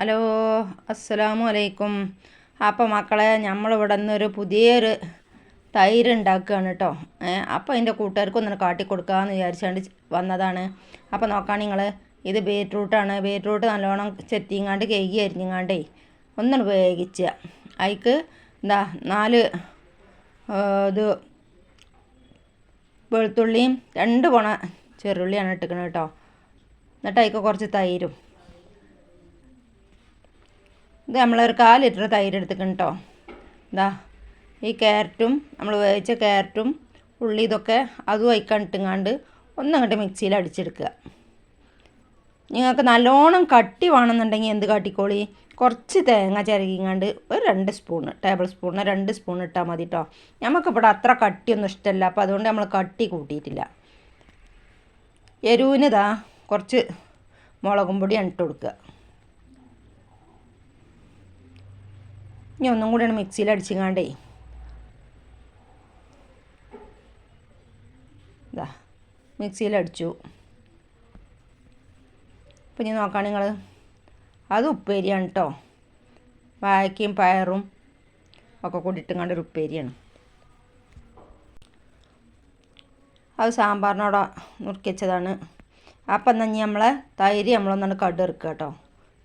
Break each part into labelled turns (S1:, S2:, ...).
S1: Hello അസ്സലാമു അലൈക്കും അപ്പോൾ മക്കളെ നമ്മളിവിടെ നിന്നൊരു പുതിയൊരു തൈര് ഉണ്ടാക്കുകയാണ് കേട്ടോ അപ്പോൾ അതിന്റെ കൂട്ടുകാർക്ക് ഒന്ന് കാട്ടി കൊടുക്കാമെന്ന് വിചാരിച്ചുകൊണ്ട് വന്നതാണ്. അപ്പോൾ നോക്കാൻ നിങ്ങൾ ഇത് ബീറ്റ്റൂട്ടാണ്. ബീറ്റ്റൂട്ട് നല്ലോണം ചെത്തിങ്ങാണ്ട് കേകി അരിഞ്ഞങ്ങാണ്ടേ ഒന്നും വേവിക്കുക അതിക്ക് എന്താ നാല് ഇത് വെളുത്തുള്ളിയും രണ്ട് പോണ ചെറുള്ളിയാണ് ഇട്ടിക്കണത് കേട്ടോ എന്നിട്ട് അതിക്ക് കുറച്ച് തൈരും. ഇത് നമ്മളൊരു കാൽ ലിറ്റർ തൈര് എടുത്തിക്കണം കേട്ടോ ഇതാ ഈ ക്യാരറ്റും നമ്മൾ വേവിച്ച ക്യാരറ്റും ഉള്ളി ഇതൊക്കെ അതും അയക്കണിട്ടുങ്ങാണ്ട് ഒന്നങ്ങോട്ട് മിക്സിയിൽ അടിച്ചെടുക്കുക. നിങ്ങൾക്ക് നല്ലോണം കട്ടി വേണമെന്നുണ്ടെങ്കിൽ എന്ത് കാട്ടിക്കോളി? കുറച്ച് തേങ്ങ ചിരകിങ്ങാണ്ട് ഒരു രണ്ട് സ്പൂണ് ടേബിൾ സ്പൂണ് രണ്ട് സ്പൂൺ ഇട്ടാൽ മതി കേട്ടോ നമുക്കിവിടെ അത്ര കട്ടിയൊന്നും ഇഷ്ടമല്ല അപ്പോൾ അതുകൊണ്ട് നമ്മൾ കട്ടി കൂട്ടിയിട്ടില്ല. എരിവിനിതാ കുറച്ച് മുളകും പൊടി ഇട്ട് കൊടുക്കുക. ഇനി ഒന്നും കൂടിയാണ് മിക്സിയിൽ അടിച്ചിങ്ങാണ്ടേ. ഇതാ മിക്സിയിൽ അടിച്ചു. ഇപ്പം ഇനി നോക്കാം നിങ്ങൾ. അത് ഉപ്പേരിയാണ് കേട്ടോ വായക്കയും പയറും ഒക്കെ കൂടി ഇട്ടുങ്ങാണ്ട് ഒരു ഉപ്പേരിയാണ്. അത് സാമ്പാറിനോടെ നുറുക്കിച്ചതാണ് അപ്പം എന്നാൽ നമ്മളെ തൈര് നമ്മളൊന്നാണ് കടുക്കുക കേട്ടോ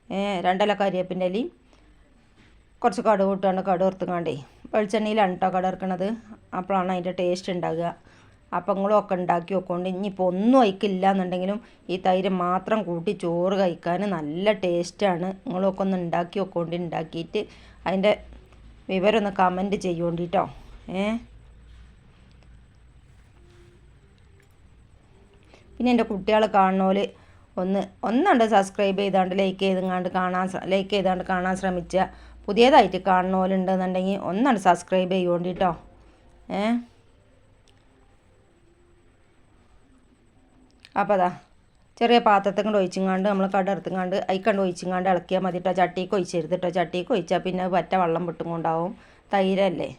S1: കേട്ടോ രണ്ടല കരിയേപ്പിന്റെ ഇലയും കുറച്ച് കടുക് കൂട്ടാണ്ട് കടുക് ഇറുത്തുങ്ങാണ്ടേ വെളിച്ചെണ്ണയിലാണ് കേട്ടോ കടുക് ഇറക്കണത് അപ്പോഴാണ് അതിന്റെ ടേസ്റ്റ് ഉണ്ടാകുക അപ്പങ്ങളും ഒക്കെ ഉണ്ടാക്കി വെക്കൊണ്ട് ഇനിയിപ്പോൾ ഒന്നും അയക്കില്ല എന്നുണ്ടെങ്കിലും ഈ തൈര് മാത്രം കൂട്ടി ചോറ് കഴിക്കാൻ നല്ല ടേസ്റ്റാണ് നിങ്ങളൊക്കെ ഒന്ന് ഉണ്ടാക്കി വെക്കൊണ്ട് ഉണ്ടാക്കിയിട്ട് അതിന്റെ വിവരം ഒന്ന് കമന്റ് ചെയ്യോണ്ടിട്ടോ ഏ? പിന്നെ എന്റെ കുട്ടികൾ കാണുന്നോൽ ഒന്ന് ഒന്നുണ്ട് സബ്സ്ക്രൈബ് ചെയ്താണ്ട് ലൈക്ക് ചെയ്തുകൊണ്ട് കാണാൻ ലൈക്ക് ചെയ്താണ്ട് കാണാൻ ശ്രമിക്കുക പുതിയതായിട്ട് കാണുന്ന പോലെ ഉണ്ടെന്നുണ്ടെങ്കിൽ ഒന്നാണ് സബ്സ്ക്രൈബ് ചെയ്യുകൊണ്ട് കേട്ടോ ഏ? അപ്പോൾ അതാ ചെറിയ പാത്രത്തിൽ കൊണ്ട് ഒഴിച്ചിങ്ങാണ്ട് നമ്മൾ കടർത്തുങ്ങാണ്ട് അയിക്കണ്ട് ഒഴിച്ചിങ്ങാണ്ട് ഇളക്കിയാൽ മതി കേട്ടോ ചട്ടിക്ക് ഒഴിച്ചെടുത്ത് കേട്ടോ ചട്ടിക്ക് ഒഴിച്ചാൽ പിന്നെ പറ്റ വെള്ളം വിട്ടും കൊണ്ടാവും തൈരല്ലേ?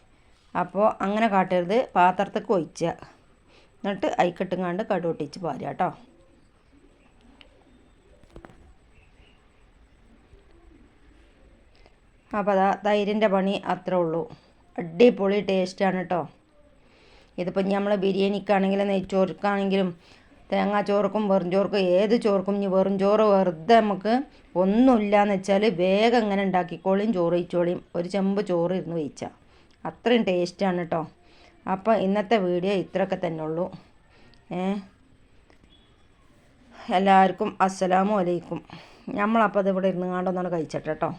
S1: അപ്പോൾ അങ്ങനെ കാട്ടരുത്. പാത്രത്തേക്ക് ഒഴിച്ചുക എന്നിട്ട് അയിക്കിട്ടുങ്ങാണ്ട് കടുവൊട്ടിച്ച് പാരുക കേട്ടോ അപ്പോൾ അതാ തൈരിന്റെ പണി അത്രേ ഉള്ളൂ. അടിപൊളി ടേസ്റ്റാണ് കേട്ടോ ഇതിപ്പോൾ നമ്മൾ ബിരിയാണിക്കാണെങ്കിലും നെയ്ച്ചോർക്കാണെങ്കിലും തേങ്ങാ ചോർക്കും വെറും ചോർക്കും ഏത് ചോർക്കും ഇനി വെറും ചോറ് വെറുതെ നമുക്ക് ഒന്നുമില്ലയെന്ന് വെച്ചാൽ വേഗം ഇങ്ങനെ ഉണ്ടാക്കിക്കോളിയും ചോറ് വെച്ചോളിയും ഒരു ചെമ്പ് ചോറ് ഇരുന്ന് വെച്ചാൽ അത്രയും ടേസ്റ്റാണ് കേട്ടോ അപ്പോൾ ഇന്നത്തെ വീഡിയോ ഇത്രയൊക്കെ തന്നെ ഉള്ളൂ. ഏ? എല്ലാവർക്കും അസ്സലാമു അലൈക്കും. നമ്മളപ്പോൾ അത് ഇവിടെ ഇരുന്ന് കാണ്ടൊന്നാണ് കഴിച്ചിട്ട് കേട്ടോ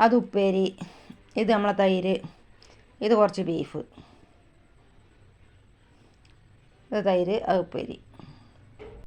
S1: അത് ഉപ്പേരി ഇത് നമ്മളെ തൈര് ഇത് കുറച്ച് ബീഫ്. ഇത് തൈര് അത് ഉപ്പേരി.